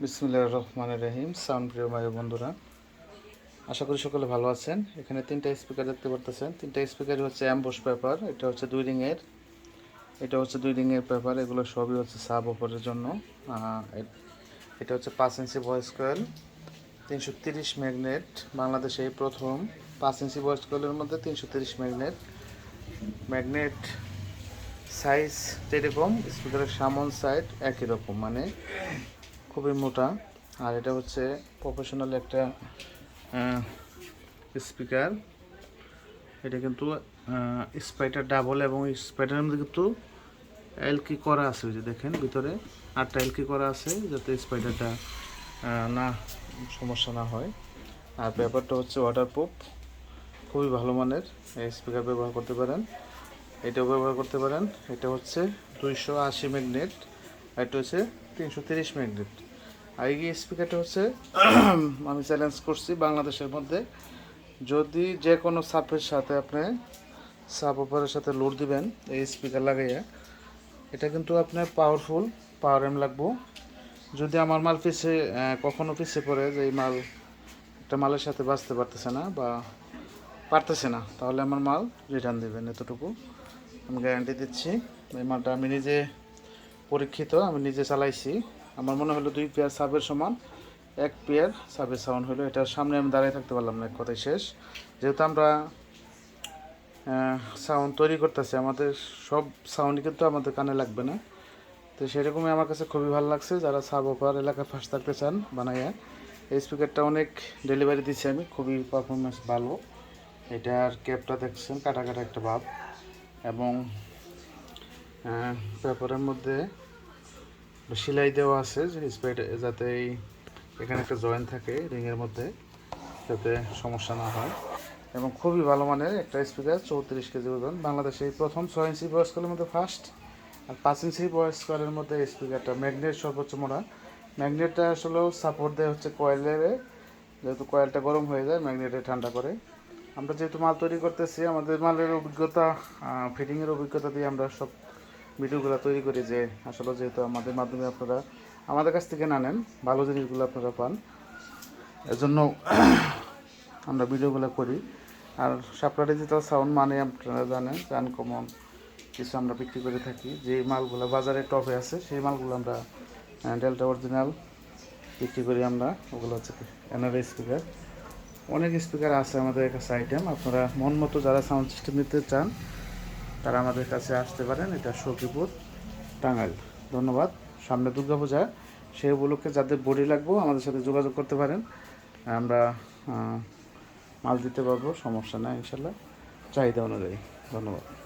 বিসমুল্লাহ রহমান রহিম। সাউন্ড প্রিয় ও বন্ধুরা, আশা করি সকলে ভালো আছেন। এখানে তিনটা স্পিকার দেখতে পারতেছেন। তিনটা স্পিকার হচ্ছে অ্যাম্বোস পেপার এটা হচ্ছে দুই রিংয়ের, এটা হচ্ছে দুই রিংয়ের পেপার এগুলো সবই হচ্ছে সাব অপারের জন্য। এটা হচ্ছে পাঁচ ইঞ্চি ভয়েস কয়েল তিনশো তিরিশ ম্যাগনেট বাংলাদেশে এই প্রথম পাঁচ ইঞ্চি ভয়েস কয়েলের মধ্যে তিনশো তিরিশ ম্যাগনেট ম্যাগনেট সাইজ যেরকম স্পিকারের সামন সাইড একই রকম মানে খুবই মোটা, আর এটা হচ্ছে প্রফেশনাল একটা স্পিকার এটা কিন্তু স্পাইটার ডাবল এবং স্পাইটারের মধ্যে কিন্তু এলকি করা আছে ওই যে দেখেন ভিতরে। আটটা এলকি করা আছে যাতে স্পাইটারটা না, সমস্যা না হয়। আর ব্যাপারটা হচ্ছে ওয়াটারপ্রুফ খুবই ভালো মানের এই স্পিকার ব্যবহার করতে পারেন। এটাও ব্যবহার করতে পারেন। এটা হচ্ছে দুইশো আশি ম্যাগনেট এটা হচ্ছে তিনশো তিরিশ ম্যাগনেট এই স্পিকারটা হচ্ছে, আমি চ্যালেঞ্জ করছি বাংলাদেশের মধ্যে। যদি যে কোনো সাপের সাথে আপনি সাপ অপারের সাথে লোড দিবেন, এই স্পিকার লাগাইয়া, এটা কিন্তু আপনার পাওয়ারফুল পাওয়ার এম লাগবো। যদি আমার মাল পিছে কখনো পিছিয়ে পড়ে যে এই মাল একটা মালের সাথে বাঁচতে পারতেছে না বা পারতেছে না, তাহলে আমার মাল রিটার্ন দেবেন এতটুকু। আমি গ্যারান্টি দিচ্ছি, এই মালটা আমি নিজে পরীক্ষিত, আমি নিজে চালাইছি। আমার মনে হলো দুই পেয়ার সাবের সমান, এক পেয়ার সাবের সাউন্ড হলো। এটার সামনে আমি দাঁড়িয়ে থাকতে পারলাম না, এক কথাই শেষ। যেহেতু আমরা সাউন্ড তৈরি করতেছি, আমাদের সব সাউন্ড কিন্তু আমাদের কানে লাগবে না। তো সেরকমই আমার কাছে খুবই ভালো লাগছে, যারা সাব অফার এলাকায় ফার্স্ট থাকতে চান বানাইয়া। এই স্পিকারটা অনেক ডেলিভারি দিচ্ছি আমি, খুবই পারফরমেন্স ভালো। এটার ক্যাপটা দেখছেন, কাটা কাটা একটা ভাব। এবং পেপারের মধ্যে সেলাই দেওয়া আছে যাতে এই এখানে একটা জয়েন্ট থাকে রিংয়ের মধ্যে, যাতে সমস্যা না হয়। এবং খুবই ভালো মানের একটা স্পিকার চৌত্রিশ কেজি ওজন। বাংলাদেশে এই প্রথম ছয় ইঞ্চি বয়স্কলের মধ্যে ফার্স্ট আর পাঁচ ইঞ্চি বয়স্কলের মধ্যে স্পিকারটা ম্যাগনেট সর্বোচ্চ মোড়া। ম্যাগনেটটা আসলে সাপোর্ট দেয় হচ্ছে কয়েলের যেহেতু কয়েলটা গরম হয়ে যায় ম্যাগনেটে ঠান্ডা করে। আমরা যেহেতু মাল তৈরি করতেছি, আমাদের মালের অভিজ্ঞতা ফিটিংয়ের অভিজ্ঞতা দিয়ে আমরা সব ভিডিওগুলো তৈরি করি যে আসলে যেহেতু আমাদের মাধ্যমে আপনারা আমাদের কাছ থেকে না নেন, ভালো জিনিসগুলো আপনারা পান। এজন্য আমরা ভিডিওগুলো করি। আর সাপলা ডিজিটাল সাউন্ড মানে আপনারা জানেন আনকমন কিছু আমরা বিক্রি করে থাকি। যে মালগুলো বাজারে টপে আছে, সেই মালগুলো আমরা ডেল্টা অরিজিনাল বিক্রি করি আমরা। ওগুলো হচ্ছে এনআরআই স্পিকার অনেক স্পিকার আছে আমাদের কাছে আইটেম আপনারা মন মতো যারা সাউন্ড সিস্টেম নিতে চান তারা আমাদের কাছে আসতে পারেন, এটা সখীপুর, টাঙ্গাইল। ধন্যবাদ। সামনে দুর্গাপূজা সেই উপলক্ষে যাদের বডি লাগবো, আমাদের সাথে যোগাযোগ করতে পারেন। আমরা মাল দিতে পারব, সমস্যা নাই, ইনশাল্লাহ। চাহিদা অনুযায়ী। ধন্যবাদ।